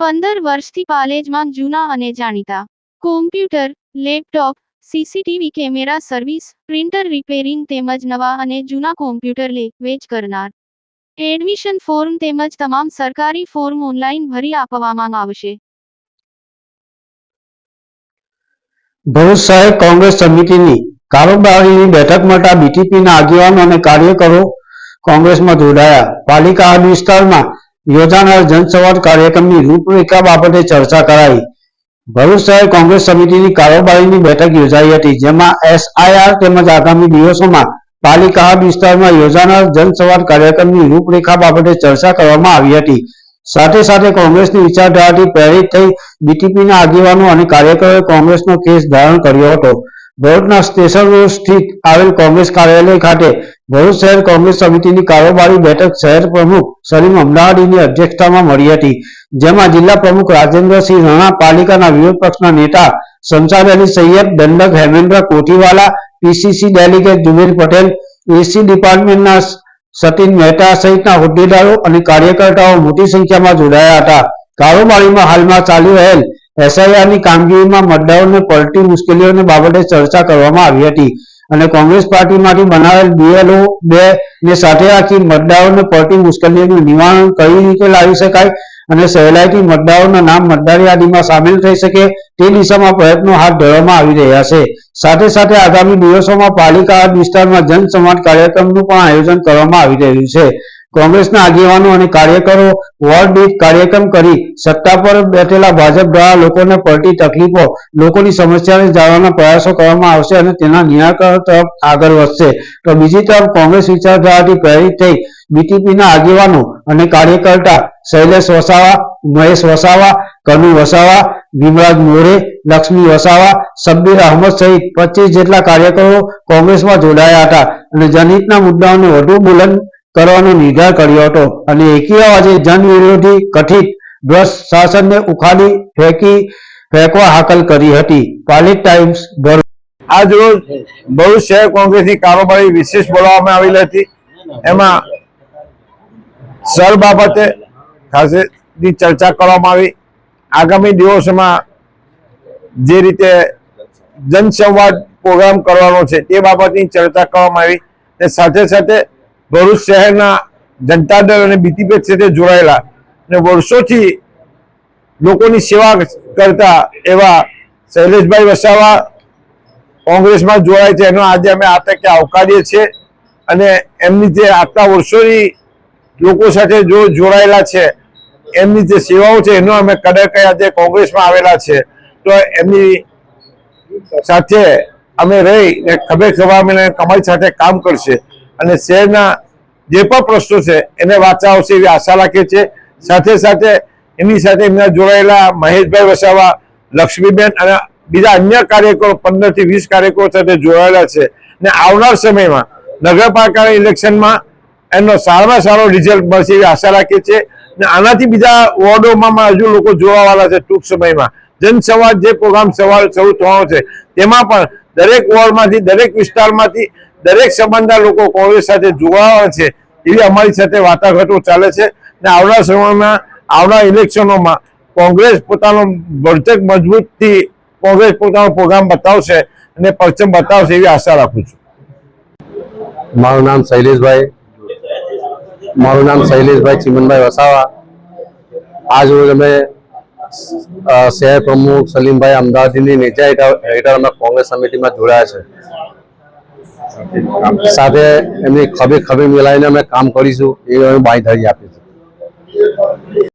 પંદર વર્ષથી પાલેજમાં જૂના અને જાણીતા. Computer laptop CCTV camera service printer repairing તેમજ નવા અને જૂના કોમ્પ્યુટર લે, વેચ કરનાર. એડમિશન ફોર્મ તેમજ તમામ સરકારી ફોર્મ ઓનલાઈન ભરી આપવામાં આવશે. ભરૂચ શહેર કોંગ્રેસ સમિતિની કારોબારીની બેઠક માટે બીટીપીના આગેવાનો અને કાર્યકરો કોંગ્રેસમાં જોડાયા. પાલિકા હદ વિસ્તારમાં યોજાનાર જનસંવાદ કાર્યક્રમની રૂપરેખા બાબતે ચર્ચા કરાઈ. ભરૂચ શહેર કોંગ્રેસ સમિતિની કારોબારીની બેઠક યોજાઈ હતી, જેમાં એસઆઈઆર તેમજ આગામી દિવસોમાં પાલિકા વિસ્તારમાં યોજાનાર જનસંવાદ કાર્યક્રમની રૂપરેખા બાબતે ચર્ચા કરવામાં આવી હતી. સાથે સાથે કોંગ્રેસની વિચારધારાથી પ્રેરિત થઈ બીટીપીના આગેવાનો અને કાર્યકરોએ કોંગ્રેસનો કેસ ધારણ કર્યો હતો. ભરૂચના સ્ટેશન રોડ સ્થિત આવેલ કોંગ્રેસ કાર્યાલય ખાતે ભરૂચ શહેર કોંગ્રેસ સમિતિની કારોબારી બેઠક શહેર પ્રમુખ સલીમ અમદાવાદીની અધ્યક્ષતામાં મળી હતી, જેમાં જિલ્લા પ્રમુખ રાજેન્દ્રસિંહ રાણા, પાલિકાના વિરોધ પક્ષના નેતા શમશાદ અલી સૈયદ, દંડક Hemendra Kothiwala, PCC delegate Zuber Patel, SC ડિપાર્ટમેન્ટના Satin Mehta સહિતના હોદ્દેદારો અને કાર્યકર્તાઓ મોટી સંખ્યામાં જોડાયા હતા. કારોબારીમાં હાલમાં ચાલી રહેલ એસઆઈઆરની કામગીરીમાં મતદારોને પડતી મુશ્કેલીઓને બાબતે ચર્ચા કરવામાં આવી હતી. અને કોંગ્રેસ પાર્ટીમાંથી બનાવેલ બીએલઓ બે ને સાથે રાખી મતદારોને પડતી મુશ્કેલીઓનું નિવારણ કઈ રીતે લાવી શકાય અને સહેલાઈથી મતદારોના નામ મતદાર યાદીમાં સામેલ થઈ શકે તે દિશામાં પ્રયત્નો હાથ ધરવામાં આવી રહ્યા છે. સાથે સાથે આગામી દિવસોમાં પાલિકા વિસ્તારમાં જનસંવાદ કાર્યક્રમનું પણ આયોજન કરવામાં આવી રહ્યું છે. કોંગ્રેસના આગેવાનો અને કાર્યકરો વોર્ડ દીઠ કાર્યક્રમ કરી સત્તા પર બેઠેલા ભાજપ દ્વારા લોકોને પડતી તકલીફો લોકોની સમસ્યાને જાણવાના પ્રયાસો કરવામાં આવશે અને તેના નિરાકરણ તરફ આગળ વધશે. તો બીજી તરફ કોંગ્રેસ વિચારધારાથી પ્રેરિત થઈ બીટીપીના આગેવાનો અને કાર્યકર્તા શૈલેષ વસાવા, મહેશ વસાવા, કનુ વસાવા વિમરાજ મોરે, લક્ષ્મી વસાવા શબ્બીર અહમદ સહિત પચીસ જેટલા કાર્યકરો કોંગ્રેસમાં જોડાયા હતા. અને જનહિતના મુદ્દાઓને વધુ બુલંદ કરવાનો નિર્ધાર કર્યો હતો. અને એકી અવાજે જન વિરોધી કથિત ભ્રષ્ટ શાસનને ઉખાડી ફેંકી, ફેંકવા હાકલ કરી હતી. પાલિત ટાઈમ્સ આજ રોજ ભરૂચ શહેર કોંગ્રેસની કારોબારી વિશેષ બોલાવવામાં આવેલી હતી. એમાં સર બાબતે ખાસી ચર્ચા કરવામાં આવી. આગામી દિવસોમાં જે રીતે જનસંવાદ પ્રોગ્રામ કરવાનો છે તે બાબતની ચર્ચા કરવામાં આવી. સાથે સાથે ભરૂચ શહેરના જનતા દળ અને બીટીપી સાથે જોડાયેલા અને વર્ષોથી લોકોની સેવા કરતા એવા શૈલેષભાઈ વસાવા કોંગ્રેસમાં જોડાય છે. એનો આજે અમે આ તકે આવકારીએ છીએ અને એમની જે આટલા વર્ષોની લોકો સાથે જો જોડાયેલા છે, એમની જે સેવાઓ છે, એનો અમે કદર કયા જે કોંગ્રેસમાં આવેલા છે. તો એમની સાથે અમે રહી ને ખભે ખભા અમે કમાઈ સાથે કામ કરશે. અને શહેરના જે પણ પ્રશ્નો છે, એને વાંચા આવશે એવી આશા રાખે છે સાથે સાથે એમની સાથે એમના જોડાયેલા મહેશભાઈ વસાવા, લક્ષ્મીબેન અને બીજા અન્ય કાર્યકરો પંદરથી વીસ કાર્યકરો સાથે જોડાયેલા છે. ને આવનાર સમયમાં નગરપાલિકાના ઇલેક્શનમાં એમનો સારામાં સારો રિઝલ્ટ મળશે એવી આશા રાખીએ છીએ. ને આનાથી બીજા વોર્ડોમાં હજુ લોકો જોવાવાળા છે ટૂંક સમયમાં. જનસંવાદ જે પ્રોગ્રામ સવાર શરૂ થવાનો છે, તેમાં પણ દરેક વોર્ડમાંથી, દરેક વિસ્તારમાંથી દરેક સમાજના લોકો કોંગ્રેસ સાથે જોડાવા છે, એવી અમારી સાથે વાટાઘાટો ચાલે છે ને આવનાર સમયમાં, આવનાર ઇલેક્શનોમાં કોંગ્રેસ પોતાનો ભરચક મજબૂતથી કોંગ્રેસ પોતાનો પ્રોગ્રામ બતાવશે અને પરચમ બતાવશે એવી આશા રાખું છું. મારું નામ શૈલેષભાઈ, મારું નામ શૈલેષભાઈ ચિમનભાઈ વસાવા. આજ રોજ અમે શહેર પ્રમુખ સલીમભાઈ અમદાવાદની નેજા હેઠળ અમે કોંગ્રેસ સમિતિમાં જોડાયા છે. સાથે એમની ખભે ખભે મિલાવીને અમે કામ કરીશું એ અમે બાંયધરી આપી છે